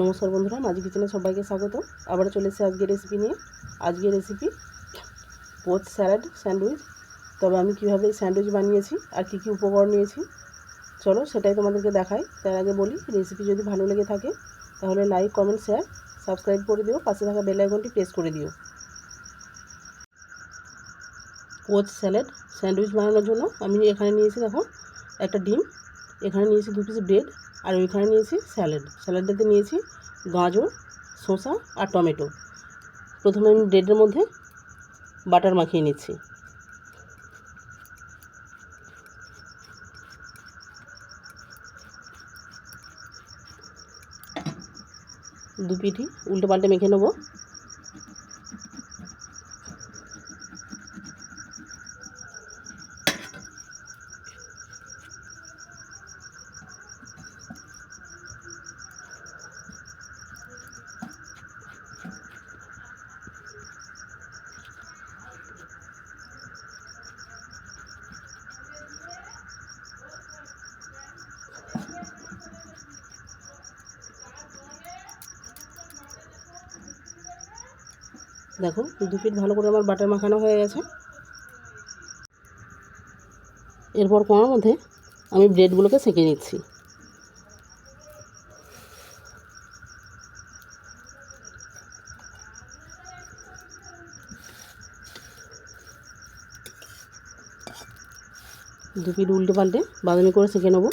নমস্কার বন্ধুরা, মাঝি কিচেনে সবাইকে স্বাগত আবার চলে এসেছি আজকের রেসিপি নিয়ে। আজকের রেসিপি পোচ স্যালাড স্যান্ডউইচ। তবে আমি কীভাবে স্যান্ডউইচ বানিয়েছি আর কী কী উপকরণ নিয়েছি, চলো সেটাই তোমাদেরকে দেখাই। তার আগে বলি রেসিপি যদি ভালো লেগে থাকে, তাহলে লাইক কমেন্ট শেয়ার সাবস্ক্রাইব করে দিও, পাশে থাকা বেল আইকনটি প্রেস করে দিও। পোচ স্যালাড স্যান্ডউইচ বানানোর জন্য আমি এখানে নিয়েছি, দেখো, একটা ডিম এখানে নিয়েছি দু পিস ব্রেড আর ওইখানে নিয়েছি স্যালাড স্যালাডটাতে নিয়েছি গাজর, শসা আর টমেটো। প্রথমে আমি ব্রেডের মধ্যে বাটার মাখিয়ে নিচ্ছি। দু পিঠি উল্টে পাল্টে মেখে নেব। দেখো, দু পিঠ ভালো করে আমার বাটার মাখানো হয়ে গেছে। এরপর কোনার মধ্যে আমি ব্রেডগুলোকে সেঁকে নিচ্ছি। দু পিঠ উল্টে পাল্টে বাদামি করে সেঁকে নেব।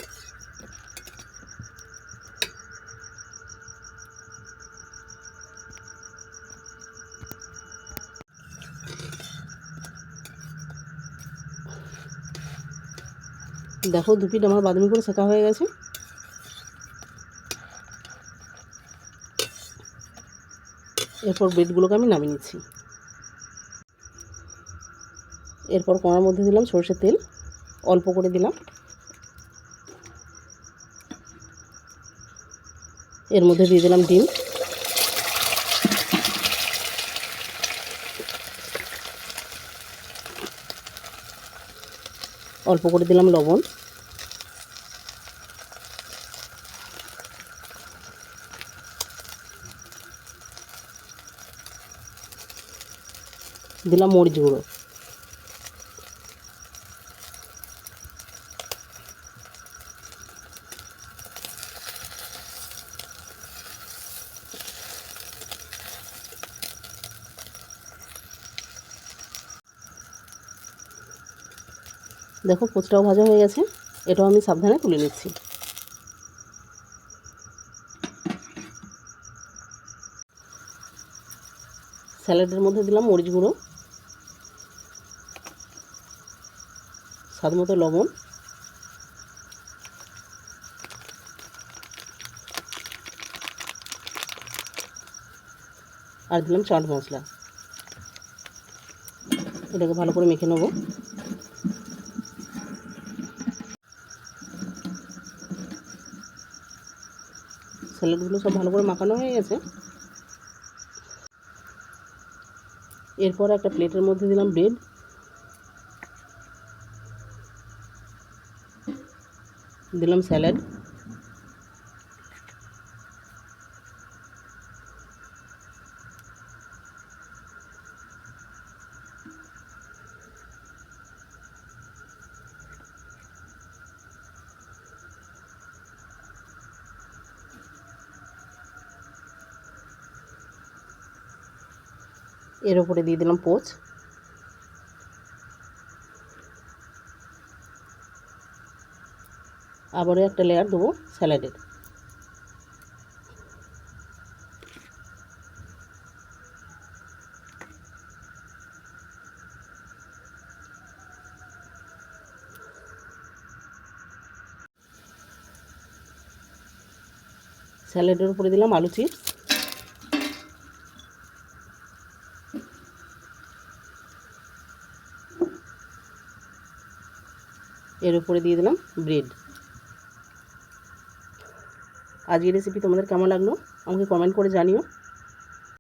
দেখো দু পিঠ আমার বাদামি করে শেখা হয়ে গেছে। এরপর ব্রেডগুলোকে আমি নামিয়ে নিচ্ছি। এরপর কড়ার মধ্যে দিলাম সর্ষের তেল, অল্প করে দিলাম। এর মধ্যে দিয়ে দিলাম ডিম। অল্প করে দিলাম লবণ। দিলাম মরিচ গুঁড়ো। দেখো পোচটাও ভাজা হয়ে গেছে, এটাও আমি সাবধানে তুলে নিচ্ছি। স্যালাডের মধ্যে দিলাম মরিচ গুঁড়ো। স্বাদ মতো লবণ। আর দিলাম চাট মশলা। এটাকে ভালো করে মেখে নেব। স্যালাডগুলো সব ভালো করে মাখানো হয়ে গেছে। এরপর একটা প্লেটের মধ্যে দিলাম ব্রেড। দিলাম স্যালাড। এর উপরে দিয়ে দিলাম পোচ। আবারও একটা লেয়ার দেবো স্যালাডের স্যালাডের উপরে দিলাম আলু চিপস এর উপরে দিয়ে দিলাম ব্রেড আজকের রেসিপি তোমাদের কেমন লাগল? আমাকে কমেন্ট করে জানিও।